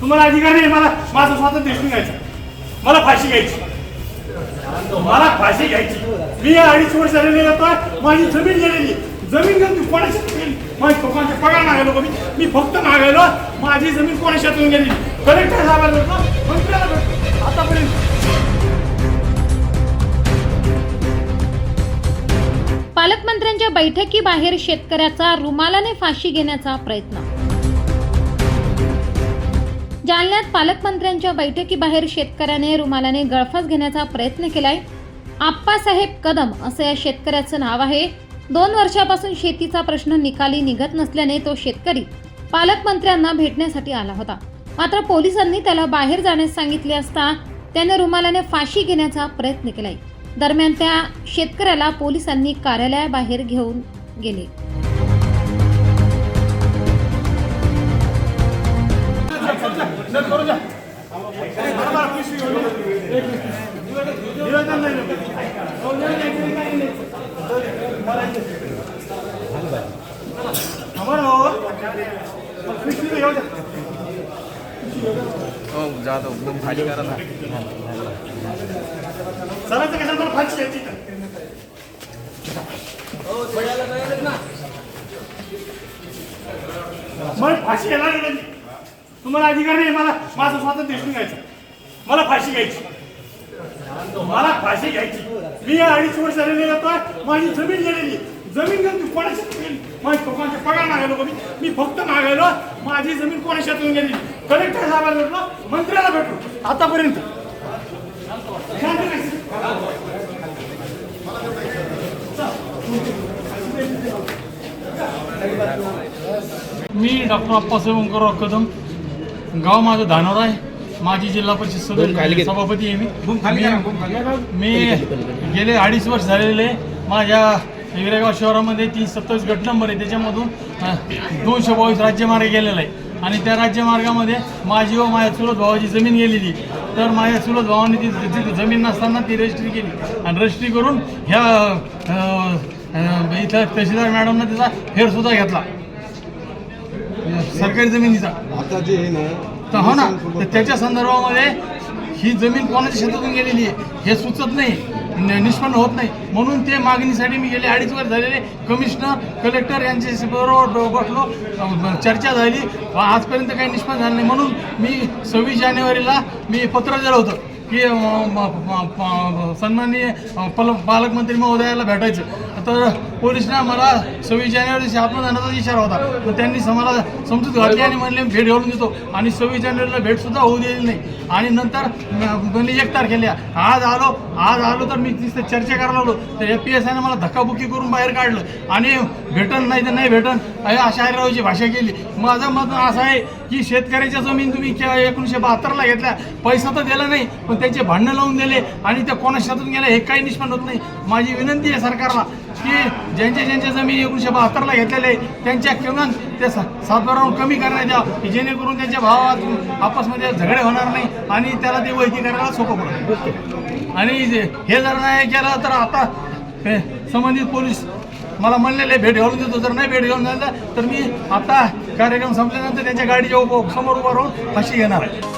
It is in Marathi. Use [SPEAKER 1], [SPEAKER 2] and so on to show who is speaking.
[SPEAKER 1] तुम्हाला अधिकार नाही मला माझं स्वातंत्र्य हिसकून घ्यायचं मला फाशी घ्यायची. मला फाशी घ्यायची. मी अडीच वर्ष झालेले येतोय माझी जमीन गेलेली जमीन घेऊन कोणाच्या गेली माझी लोकांचे पगार मागायलो कमी मी मी फक्त मागायलो माझी जमीन कोणाच्यातून गेली कलेक्टर साहेबांना भेटलो मंत्र्याला आतापर्यंत.
[SPEAKER 2] पालकमंत्र्यांच्या बैठकीबाहेर शेतकऱ्याचा रुमालाने फाशी घेण्याचा प्रयत्न जालन्यात पालकमंत्र्यांच्या बैठकीबाहेर शेतकऱ्याने रुमालाने गळफास घेण्याचा प्रयत्न केलाय. आप्पासाहेब कदम असं या शेतकऱ्याचं नाव आहे. दोन वर्षापासून शेतीचा प्रश्न निकाली निघत नसल्याने तो शेतकरी पालकमंत्र्यांना भेटण्यासाठी आला होता. मात्र पोलिसांनी त्याला बाहेर जाण्यास सांगितले असता त्याने रुमालाने फाशी घेण्याचा प्रयत्न केलाय. दरम्यान त्या शेतकऱ्याला पोलिसांनी कार्यालयाबाहेर घेऊन गेले.
[SPEAKER 3] जातो भाजी खाली करा ना
[SPEAKER 1] चालायचं कशाला मला फाशी घ्यायची का? मला फाशी घ्यायला नाही लागली. तुम्हाला अधिकार नाही मला माझं स्वातंत्र्य हिसकून घ्यायचं मला फाशी घ्यायची मला फाशी घ्यायची. मी अडीच वर्ष झालेले येतोय माझी जमीन गेलेली. जमीन गेली कोणाच्यातून गेली माझी लोकांचे पगार मागायलो मी. मी फक्त मागायलो माझी जमीन कोणाच्यातून गेली? कलेक्टर साहेबांना भेटलो मंत्र्याला भेटलो. आतापर्यंत. मी डॉक्टर अप्पासाहेब ओंकारराव कदम. गाव माझं धानोर आहे. माझी जिल्हा परिषद सदस्य सभापती आहे मी. मी गेले अडीच वर्ष झालेले. माझ्या हिवरेगाव शहरामध्ये तीन सत्तावीस गट नंबर आहे त्याच्यामधून दोनशे बावीस राज्यमार्ग गेलेला आहे आणि त्या राज्यमार्गामध्ये माझी व माझ्या चुलत भावाची जमीन गेलेली. तर माझ्या चुलत भावाने ती जमीन नसताना ती रजिस्ट्री केली. आणि रजिस्ट्री करून ह्या इथं तहसीलदार मॅडमनं त्याचा फेरसुद्धा घेतला. सरकारी जमिनीचा.
[SPEAKER 4] आता जे आहे ना
[SPEAKER 1] तर हो ना तर त्याच्या संदर्भामध्ये ही जमीन कोणाच्या शेतातून गेलेली आहे हे सुचत नाही निष्पन्न होत नाही. म्हणून ते मागणीसाठी मी गेले अडीच वर्ष झालेले कमिशनर कलेक्टर यांच्याशी बरोबर बसलो चर्चा झाली. आजपर्यंत काही निष्पन्न झालं नाही. म्हणून मी सव्वीस जानेवारीला मी पत्र दिलं होतं. की सन्माननीय पल पालकमंत्री महोदयाला भेटायचं. तर पोलिसना मला सव्वीस जानेवारी दिवशी आत्मदानाचा इशारा होता. तर त्यांनी मला समजूत घातली आणि म्हणले भेट घालून देतो. आणि सव्वीस जानेवारीला भेटसुद्धा होऊ दिलेली नाही. आणि नंतर मी म्हणजे एक तारखेला आज आलो आज आलो तर मी तिथे चर्चा करायला आलो तर एफ पी एस आयने मला धक्काबुक्की करून बाहेर काढलं. आणि भेटन नाही तर नाही भेटन अशा अशारावची भाषा केली. माझं मत असं आहे की शेतकऱ्याच्या जमीन तुम्ही एकोणीसशे बहात्तरला घेतल्या? पैसा तर दिला नाही पण त्यांचे भांडणं लावून दिले आणि त्या कोणा शेतातून गेल्या हे काही निष्पन्न होत नाही. माझी विनंती आहे सरकारला की ज्यांच्या ज्यांच्या जमीन एकोणीसशे बहात्तरला घेतलेले आहे, त्यांच्या किमान ते सा- सातबाराहून कमी करण्यात द्यावं की जेणेकरून त्यांच्या भावात आपसमध्ये झगडे होणार नाही आणि त्याला ते वैकी करायला सोपं पडेल. आणि जे- हे जर नाही केलं तर आता संबंधित पोलीस मला म्हणलेले भेट घालून देतो. जर नाही भेट घेऊन झालं तर मी आता कार्यक्रम संपल्यानंतर त्यांच्या गाडीच्या उभं समोर उभं राहून फाशी घेणार आहे.